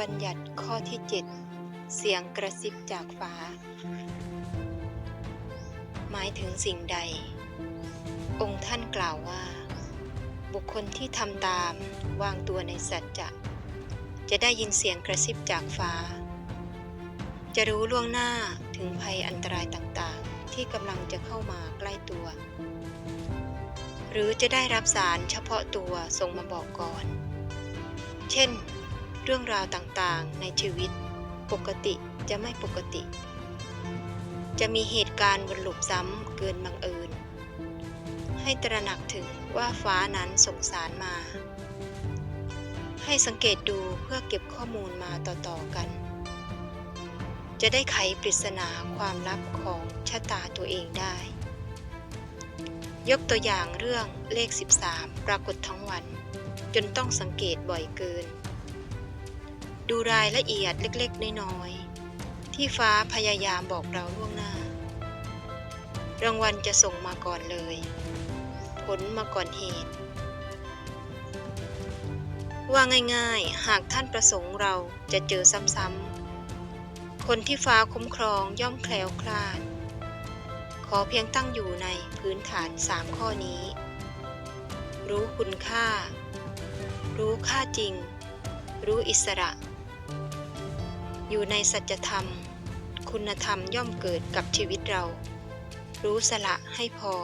บัญญัติข้อที่ 7 เสียงกระซิบจากฟ้า หมายถึงสิ่งใด องค์ท่านกล่าวว่า บุคคลที่ทำตามวางตัวในสัจจะ จะได้ยินเสียงกระซิบจากฟ้า จะรู้ล่วงหน้าถึงภัยอันตรายต่างๆ ที่กำลังจะเข้ามาใกล้ตัว หรือจะได้รับสารเฉพาะตัวส่งมาบอกก่อน เช่น เรื่องราวต่างๆ ในชีวิต ปกติจะไม่ปกติ จะมีเหตุการณ์วนลูปซ้ำเกินบังเอิญ ให้ตระหนักถึงว่าฟ้านั้นส่งสารมา ให้สังเกตดูเพื่อเก็บข้อมูลมาต่อๆกัน จะได้ไขปริศนาความลับของชะตาตัวเองได้ ยกตัวอย่างเรื่องเลข 13 ปรากฏทั้งวัน จนต้องสังเกตบ่อยเกิน ดูรายละเอียดเล็กๆ น้อยๆ ที่ฟ้าพยายามบอกเราล่วงหน้า รางวัลจะส่งมาก่อนเลย ผลมาก่อนเหตุ ว่าง่ายๆ หากท่านประสงค์เราจะเจอซ้ำๆ คนที่ฟ้าคุ้มครองย่อมแคล้วคลาด ขอเพียงตั้งอยู่ในพื้นฐานสามข้อนี้ รู้คุณค่า รู้ค่าจริงรู้อิสระ อยู่ในสัจธรรม คุณธรรมย่อมเกิดกับชีวิตเรา รู้สละให้พอ